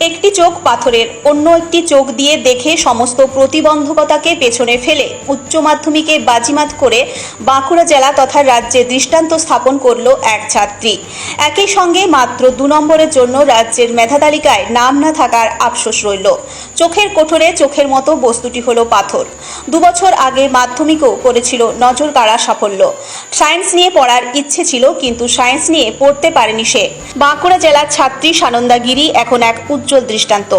একটি চোখ পাথরের, অন্য একটি চোখ দিয়ে দেখে সমস্ত প্রতিবন্ধকতাকে পেছনে ফেলে উচ্চ মাধ্যমিকে বাজিমাত করে বাঁকুড়া জেলা তথা রাজ্যে দৃষ্টান্ত স্থাপন করল এক ছাত্রী। একই সঙ্গে মাত্র দু নম্বরের জন্য রাজ্যের মেধা তালিকায় নাম না থাকার আফসোস রইল। চোখের কোঠরে চোখের মতো বস্তুটি হলো পাথর। দুবছর আগে মাধ্যমিকও করেছিল নজর কাড়া সাফল্য। সায়েন্স নিয়ে পড়ার ইচ্ছে ছিল, কিন্তু সায়েন্স নিয়ে পড়তে পারেনি সে। বাঁকুড়া জেলার ছাত্রী সানন্দা গিরি এখন এক উজ্জ্বল দৃষ্টান্ত।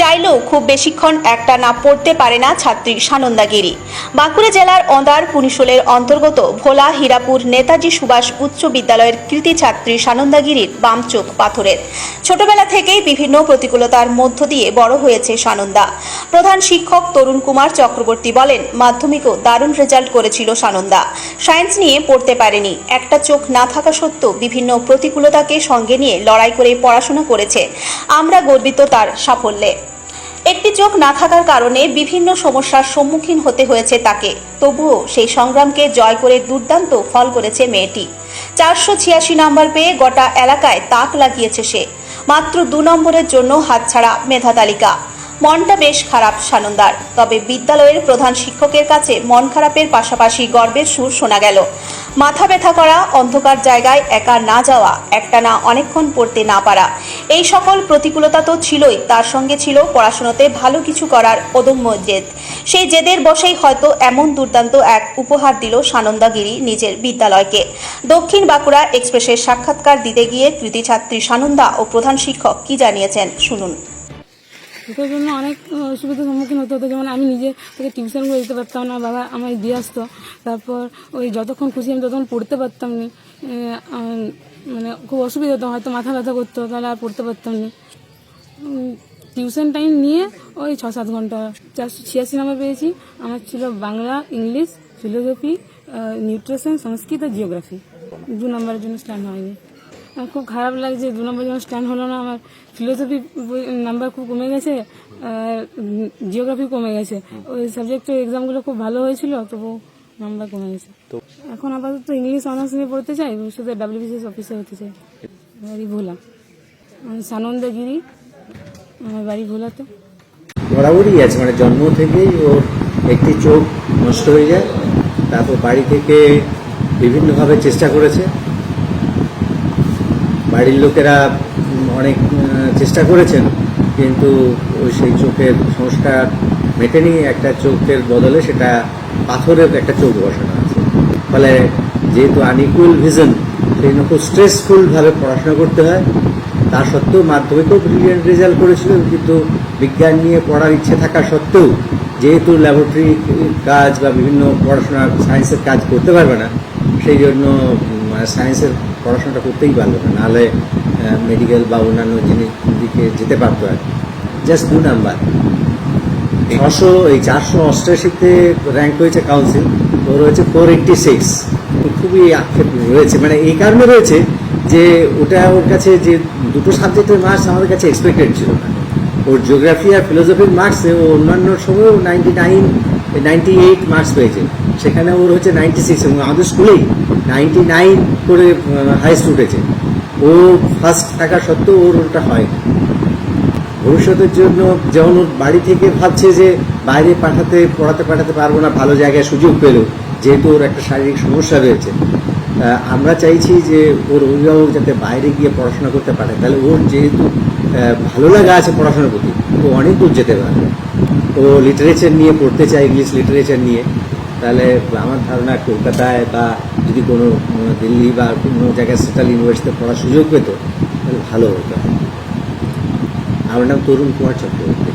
চাইলেও খুব বেশিক্ষণ একটা না পড়তে পারে না ছাত্রী সানন্দা গিরি বাঁকুড়া জেলার অন্দার পুনিশোলের অন্তর্গত ভোলা হীরাপুর নেতাজি সুভাষ উচ্চ বিদ্যালয়ের কৃতি ছাত্রী সানন্দাগিরির বাম চোখ পাথরের। ছোটবেলা থেকেই বিভিন্ন প্রতিকূলতার মধ্য দিয়ে বড় হয়েছে সানন্দা। প্রধান শিক্ষক তরুণ কুমার চক্রবর্তী বলেন, মাধ্যমিকও দারুণ রেজাল্ট করেছিল সানন্দা। সায়েন্স নিয়ে পড়তে পারেনি। একটা চোখ না থাকা সত্ত্বেও বিভিন্ন প্রতিকূলতাকে সঙ্গে নিয়ে লড়াই করে পড়াশোনা করেছে। আমরা গর্বিত তার সাফল্যে। একটি চোখ না থাকার কারণে বিভিন্ন সমস্যার সম্মুখীন হতে হয়েছে তাকে। তবুও সেই সংগ্রামকে জয় করে দুর্দান্ত ফল করেছে মেয়েটি। চারশো ছিয়াশি নম্বর পেয়ে গোটা এলাকায় তাক লাগিয়েছে সে। মাত্র দু নম্বরের জন্য হাতছাড়া মেধা তালিকা মনটা বেশ খারাপ, সানন্দার। তবে বিদ্যালয়ের প্রধান শিক্ষকের কাছে মন খারাপের পাশাপাশি গর্বের সুর শোনা গেল। মাথা ব্যথা করা, অন্ধকার জায়গায় একা না যাওয়া একটা না অনেকক্ষণ পড়তে না পারা। এই সকল প্রতিকূলতা তো ছিলই, তার সঙ্গে ছিল পড়াশোনাতে ভালো কিছু করার অদম্য জেদ। সেই জেদের বসেই হয়তো এমন দুর্দান্ত এক উপহার দিল সানন্দাগিরি নিজের বিদ্যালয়কে। দক্ষিণ বাঁকুড়া এক্সপ্রেসের সাক্ষাৎকার দিতে গিয়ে কৃতি ছাত্রী সানন্দা ও প্রধান শিক্ষক কি জানিয়েছেন, শুনুন। এটার জন্য অনেক অসুবিধার সম্মুখীন হতে হতো। যেমন আমি নিজে থেকে টিউশন করে দিতে পারতাম না, বাবা আমায় দিয়ে আসতো। তারপর ওই যতক্ষণ খুশি আমি ততক্ষণ পড়তে পারতাম না। মানে খুব অসুবিধা হতো, হয়তো মাথা ব্যথা করতো, তাহলে আর পড়তে পারতাম না। টিউশন টাইম নিয়ে ওই ছ সাত ঘণ্টা চারশো ছিয়াশি নাম্বার পেয়েছি। আমার ছিল Bangla, English philosophy nutrition Sanskrit আর জিওগ্রাফি দু নম্বরের জন্য স্ট্যান্ড হয়নি। খুব খারাপ লাগছে দু নম্বর যখন স্ট্যান্ড হলো না আমার ফিলোসফি নাম্বার খুব কমে গেছে আর জিওগ্রাফি কমে গেছে। ওই সাবজেক্টের এক্সামগুলো খুব ভালো হয়েছিল তবু নাম্বার কমে গেছে। তো এখন আপাতত ইংলিশ অনার্স নিয়ে পড়তে চাই ভবিষ্যতে ডাব্লিউবিসিএস অফিসার হতে চাই। বাড়ি ভোলা। সানন্দগিরি আমার বাড়ি ভোলাতে। বরাবরই আছে মানে জন্ম থেকেই ওর একটি চোখ নষ্ট হয়ে যায় তারপর বাড়ি থেকে বিভিন্নভাবে চেষ্টা করেছে। বাড়ির লোকেরা অনেক চেষ্টা করেছেন, কিন্তু ওই সেই চোখের সংস্কার মেটেনি, একটা চোখের বদলে সেটা পাথরের একটা চোখ বসানো আছে। ফলে যেহেতু আনইকুয়াল ভিজন সেই জন্য খুব স্ট্রেসফুলভাবে পড়াশোনা করতে হয়, তা সত্ত্বেও মাধ্যমিকেও ব্রিলিয়েন্ট রেজাল্ট করেছিল, কিন্তু বিজ্ঞান নিয়ে পড়ার ইচ্ছে থাকা সত্ত্বেও যেহেতু ল্যাবরেটরি কাজ বা বিভিন্ন পড়াশোনা সায়েন্সের কাজ করতে পারবে না, সেই জন্য সায়েন্সের পড়াশোনাটা করতেই পারল না। নাহলে মেডিকেল বা অন্যান্য জিনিস দিকে যেতে পারতো আর জাস্ট দু নাম্বার ছশো এই চারশো অষ্টাশিতে র্যাঙ্ক হয়েছে কাউন্সিল ওর হয়েছে ফোর এইটটি সিক্স খুবই আক্ষেপ রয়েছে। মানে এই কারণে রয়েছে যে ওটা ওর কাছে যে দুটো সাবজেক্টের মার্কস আমাদের কাছে এক্সপেক্টেড ছিল না। ওর জিওগ্রাফি আর ফিলোসফির মার্কসে ও অন্যান্য সময়ও ninety nine ninety eight marks পেয়েছে। সেখানে ওর হচ্ছে নাইনটি সিক্স এবং আমাদের স্কুলেই নাইনটি নাইন করে হাইস্ট উঠেছে। ও ফার্স্ট থাকা সত্ত্বেও ওর ওটা হয় ভবিষ্যতের জন্য যেমন ওর বাড়ি থেকে ভাবছে যে বাইরে পাঠাতে, পড়াতে পাঠাতে পারব না, ভালো জায়গায় সুযোগ পেলেও যেহেতু ওর একটা শারীরিক সমস্যা রয়েছে। আমরা চাইছি যে ওর অভিভাবক যাতে বাইরে গিয়ে পড়াশোনা করতে পারে। তাহলে ওর যেহেতু ভালো লাগা আছে পড়াশোনার প্রতি, ও অনেক দূর যেতে পারবে। ও লিটারেচার নিয়ে পড়তে চায় ইংলিশ লিটারেচার নিয়ে। তাহলে আমার ধারণা কলকাতায় বা যদি কোনো দিল্লি বা কোনো জায়গায় সেন্ট্রাল ইউনিভার্সিটিতে পড়ার সুযোগ পেত, তাহলে ভালো হতো। আমার নাম তরুণ কুমার চক্রবর্তী।